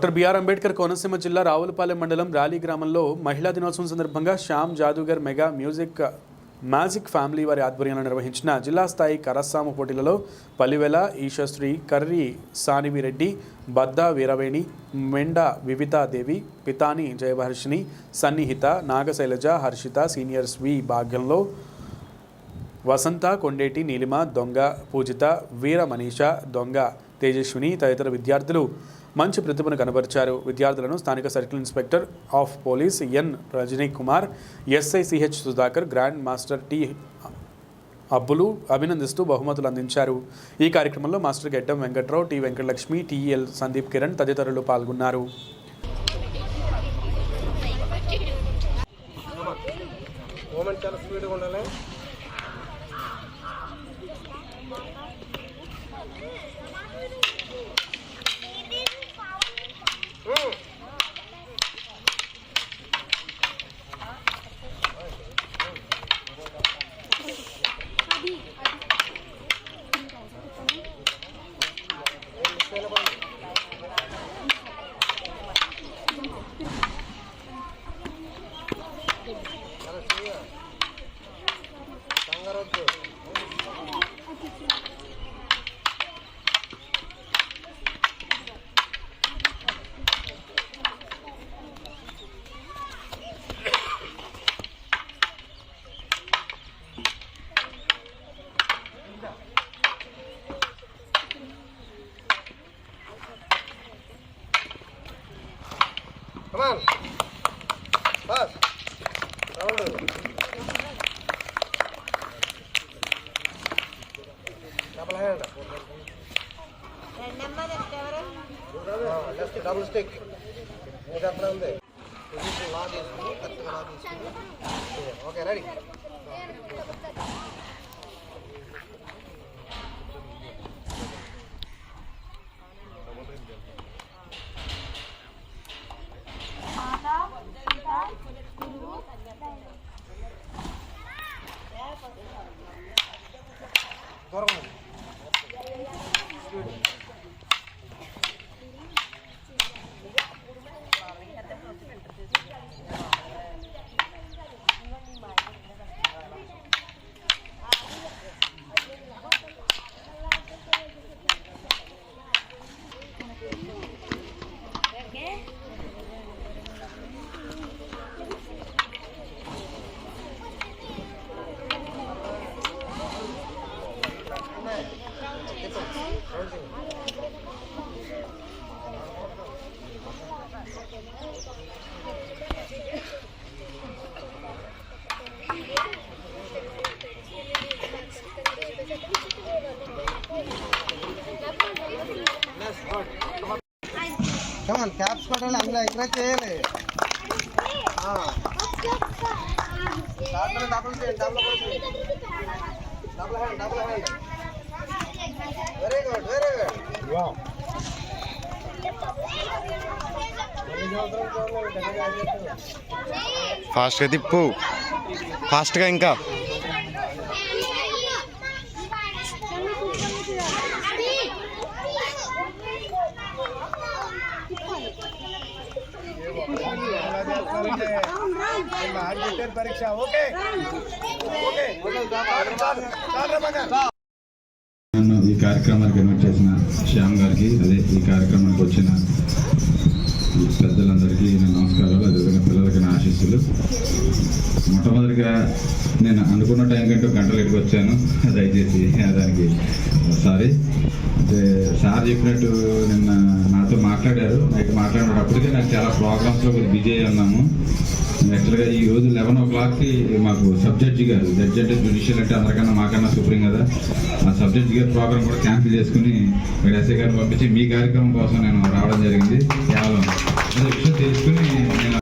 Doctor BR Ambedkar Konaseema జిల్లా రావులపాలెం మండలం rally గ్రామంలో మహిళా దినోత్సవం సందర్భంగా Shyam Jadugar mega music magic family వారి ఆధ్వర్యంలో నిర్వహించిన జిల్లా స్థాయి కరస్సాము పోటీలలో పలివెల ఈశశ్రీ కర్రి సానివిరెడ్డి బద్దా వీరవేణి మెండ వివితాదేవి పితాని జయవర్షిని సన్నిహిత నాగశైలజ హర్షిత సీనియర్స్ వి భాగ్యంలో వసంత కొండేటి నీలిమ దొంగ పూజిత వీర మనీష దొంగ తేజస్విని తదితర విద్యార్థులు మంచి ప్రతిభను కనబరిచారు. విద్యార్థులను స్థానిక circle inspector of police N. Rajani Kumar SI CH Sudhakar grand master T. Abbulu అభినందిస్తూ బహుమతులు అందించారు. ఈ కార్యక్రమంలో master Geddam Venkatrao T. Venkatalakshmi TL Sandeep Kiran తదితరులు పాల్గొన్నారు. Come on. Pass. Round. Double hand. Just double stick మీకు అక్కడ ఉంది పొజిషన్ లా తీసుకుని కరెక్ట్గా లా తీసుకుని ఓకే రెడీ కమాన్ క్యాప్స్ కొట్టాలి అందులో ఎంకరేజ్ చేయాలి. డబుల్ డబుల్ చేయండి double double hand double hand very good very good ఫాస్ట్గా తిప్పు. ఫాస్ట్గా ఇంకా. పరీక్ష. ఓకే. ఓకే. నన్ను ఈ కార్యక్రమానికి ఇన్వైట్ చేసిన శ్యామ్ గారికి అదే ఈ కార్యక్రమానికి వచ్చిన పెద్దలందరికీ నా నమస్కారాలు అదేవిధంగా పిల్లలకి నా ఆశీస్సులు. మొట్టమొదటిగా నేను అనుకున్న టైం కంటే గంటలు గంట వచ్చాను. దయచేసి దానికి సారీ అంటే సార్ చెప్పినట్టు నిన్న నాతో మాట్లాడారు. నైట్ మాట్లాడినప్పటికీ నాకు చాలా ప్రోగ్రామ్స్లో కొద్దిగా బిజీ అయి ఉన్నాము. యాక్చువల్గా ఈ రోజు లెవెన్ ఓ క్లాక్కి మాకు సబ్జెక్ట్ గారు జడ్జి అంటే జ్యుడిషియల్ అంటే అందరికన్నా మాకన్నా సుప్రీం కదా. ఆ సబ్జెక్ట్ గారి ప్రోగ్రామ్ కూడా క్యాన్సిల్ చేసుకుని ఇక్కడ ఎస్ఐ గారిని పంపించి మీ కార్యక్రమం కోసం నేను రావడం జరిగింది. కేవలం అదే విషయం తెలుసుకుని నేను